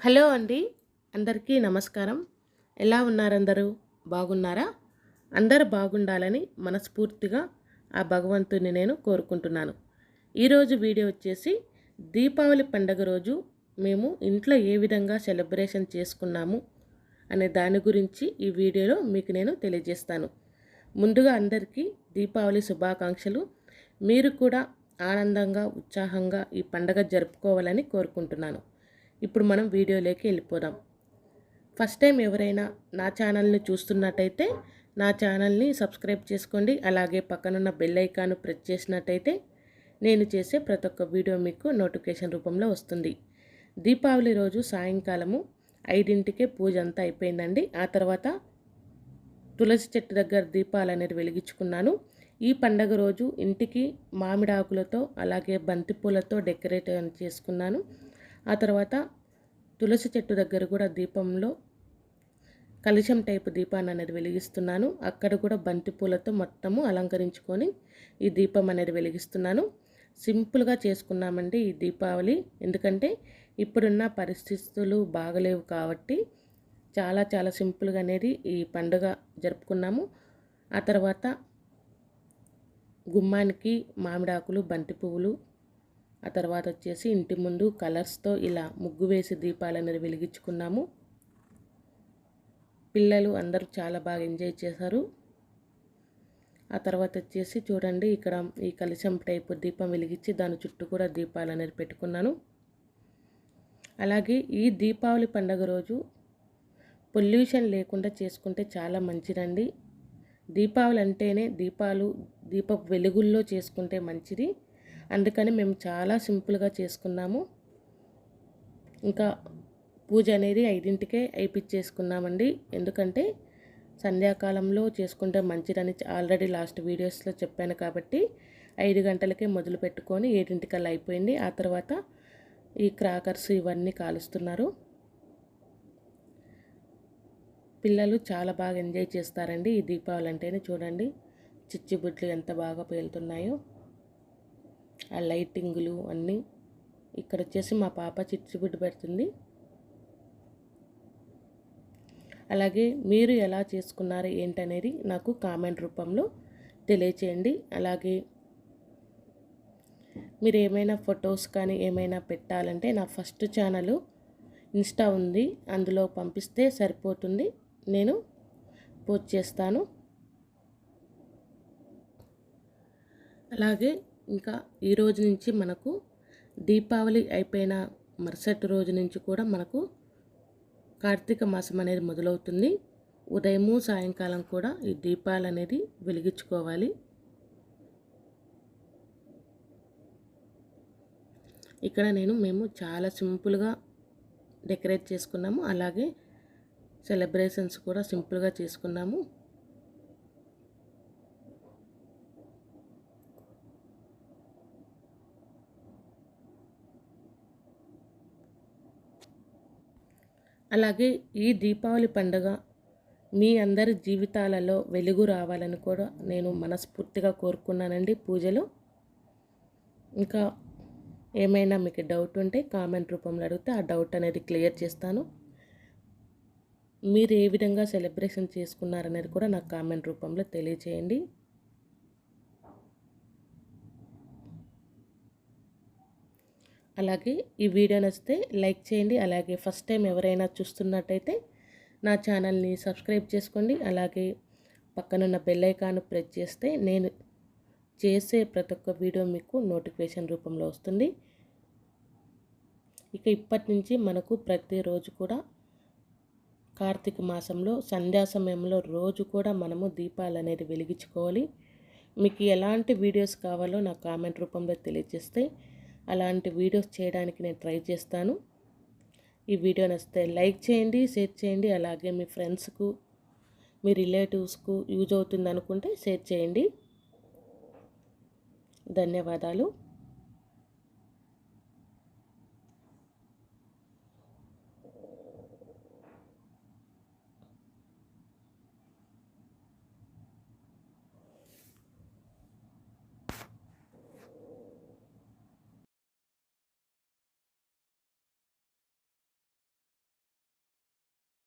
Hello అండి. అందరికీ నమస్కారం. ఎలా ఉన్నారందరూ? బాగున్నారా? అందరూ బాగుండాలని మనస్ఫూర్తిగా ఆ భగవంతుని నేను కోరుకుంటున్నాను. ఈరోజు వీడియో వచ్చేసి దీపావళి పండగ రోజు మేము ఇంట్లో ఏ విధంగా సెలబ్రేషన్ చేసుకున్నాము అనే దాని గురించి ఈ వీడియోలో మీకు నేను తెలియజేస్తాను. ముందుగా అందరికీ దీపావళి శుభాకాంక్షలు. మీరు కూడా ఆనందంగా ఉత్సాహంగా ఈ పండగ జరుపుకోవాలని కోరుకుంటున్నాను. ఇప్పుడు మనం వీడియోలోకి వెళ్ళిపోదాం. ఫస్ట్ టైం ఎవరైనా నా ఛానల్ని చూస్తున్నట్టయితే నా ఛానల్ని సబ్స్క్రైబ్ చేసుకోండి. అలాగే పక్కనున్న బెల్ ఐకాన్ ప్రెస్ చేసినట్టయితే నేను చేసే ప్రతి ఒక్క వీడియో మీకు నోటిఫికేషన్ రూపంలో వస్తుంది. దీపావళి రోజు సాయంకాలము ఐదింటికే పూజ అంతా అయిపోయిందండి. ఆ తర్వాత తులసి చెట్టు దగ్గర దీపాలు అనేది వెలిగించుకున్నాను. ఈ పండగ రోజు ఇంటికి మామిడి ఆకులతో అలాగే బంతిపూలతో డెకరేట్ చేసుకున్నాను. ఆ తర్వాత తులసి చెట్టు దగ్గర కూడా దీపంలో కలుషం టైపు దీపాన్ని అనేది వెలిగిస్తున్నాను. అక్కడ కూడా బంతి పూలతో మొత్తము అలంకరించుకొని ఈ దీపం అనేది వెలిగిస్తున్నాను. సింపుల్గా చేసుకున్నామండి ఈ దీపావళి. ఎందుకంటే ఇప్పుడున్న పరిస్థితులు బాగలేవు కాబట్టి చాలా చాలా సింపుల్గా అనేది ఈ పండుగ జరుపుకున్నాము. ఆ తర్వాత గుమ్మానికి మామిడాకులు బంతి పువ్వులు ఆ తర్వాత వచ్చేసి ఇంటి ముందు కలర్స్తో ఇలా ముగ్గు వేసి దీపాలు అనేది వెలిగించుకున్నాము. పిల్లలు అందరూ చాలా బాగా ఎంజాయ్ చేశారు. ఆ తర్వాత వచ్చేసి చూడండి ఇక్కడ ఈ కలిశం టైపు దీపం వెలిగించి దాని చుట్టూ కూడా దీపాలు అనేది పెట్టుకున్నాను. అలాగే ఈ దీపావళి పండుగ రోజు పొల్యూషన్ లేకుండా చేసుకుంటే చాలా మంచిదండి. దీపావళి అంటేనే దీపాలు దీప వెలుగుల్లో చేసుకుంటే మంచిది. అందుకని మేము చాలా సింపుల్గా చేసుకున్నాము. ఇంకా పూజ అనేది ఐదింటికే అయిపించేసుకున్నామండి ఎందుకంటే సంధ్యాకాలంలో చేసుకుంటే మంచిదని ఆల్రెడీ లాస్ట్ వీడియోస్లో చెప్పాను కాబట్టి ఐదు గంటలకే మొదలు పెట్టుకొని ఏడింటికల్లా అయిపోయింది. ఆ తర్వాత ఈ క్రాకర్స్ ఇవన్నీ కాలుస్తున్నారు. పిల్లలు చాలా బాగా ఎంజాయ్ చేస్తారండి ఈ దీపావళి అంటేనే చూడండి. చిచ్చిబుడ్లు ఎంత బాగా పేలుతున్నాయో. ఆ లైటింగ్లు అన్నీ ఇక్కడ వచ్చేసి మా పాప చిచ్చుబుడ్డు పెడుతుంది. అలాగే మీరు ఎలా చేసుకున్నారు ఏంటనేది నాకు కామెంట్ రూపంలో తెలియచేయండి. అలాగే మీరు ఏమైనా ఫొటోస్ కానీ ఏమైనా పెట్టాలంటే నా ఫస్ట్ ఛానల్ ఇన్స్టా ఉంది. అందులో పంపిస్తే సరిపోతుంది. నేను పోస్ట్ చేస్తాను. అలాగే ఇంకా ఈ రోజు నుంచి మనకు దీపావళి అయిపోయిన మరుసటి రోజు నుంచి కూడా మనకు కార్తీక మాసం అనేది మొదలవుతుంది. ఉదయము సాయంకాలం కూడా ఈ దీపాలు అనేది వెలిగించుకోవాలి. ఇక్కడ నేను మేము చాలా సింపుల్గా డెకరేట్ చేసుకున్నాము. అలాగే సెలబ్రేషన్స్ కూడా సింపుల్గా చేసుకున్నాము. అలాగే ఈ దీపావళి పండుగ మీ అందరి జీవితాలలో వెలుగు రావాలని కూడా నేను మనస్ఫూర్తిగా కోరుకున్నానండి పూజలో. ఇంకా ఏమైనా మీకు డౌట్ ఉంటే కామెంట్ రూపంలో అడిగితే ఆ డౌట్ అనేది క్లియర్ చేస్తాను. మీరు ఏ విధంగా సెలబ్రేషన్ చేసుకున్నారనేది కూడా నాకు కామెంట్ రూపంలో తెలియచేయండి. అలాగే ఈ వీడియో నచ్చితే లైక్ చేయండి. అలాగే ఫస్ట్ టైం ఎవరైనా చూస్తున్నట్టయితే నా ఛానల్ని సబ్స్క్రైబ్ చేసుకోండి. అలాగే పక్కనున్న బెల్ ఐకాన్ ప్రెస్ చేస్తే నేను చేసే ప్రతి ఒక్క వీడియో మీకు నోటిఫికేషన్ రూపంలో వస్తుంది. ఇక ఇప్పటి నుంచి మనకు ప్రతిరోజు కూడా కార్తీక మాసంలో సంధ్యా సమయంలో రోజు కూడా మనము దీపాలు అనేది వెలిగించుకోవాలి. మీకు ఎలాంటి వీడియోస్ కావాలో నా కామెంట్ రూపంలో తెలియజేస్తే అలాంటి వీడియోస్ చేయడానికి నేను ట్రై చేస్తాను. ఈ వీడియో నచ్చితే లైక్ చేయండి షేర్ చేయండి అలాగే మీ ఫ్రెండ్స్కు మీ రిలేటివ్స్కు యూజ్ అవుతుంది అనుకుంటే షేర్ చేయండి. ధన్యవాదాలు.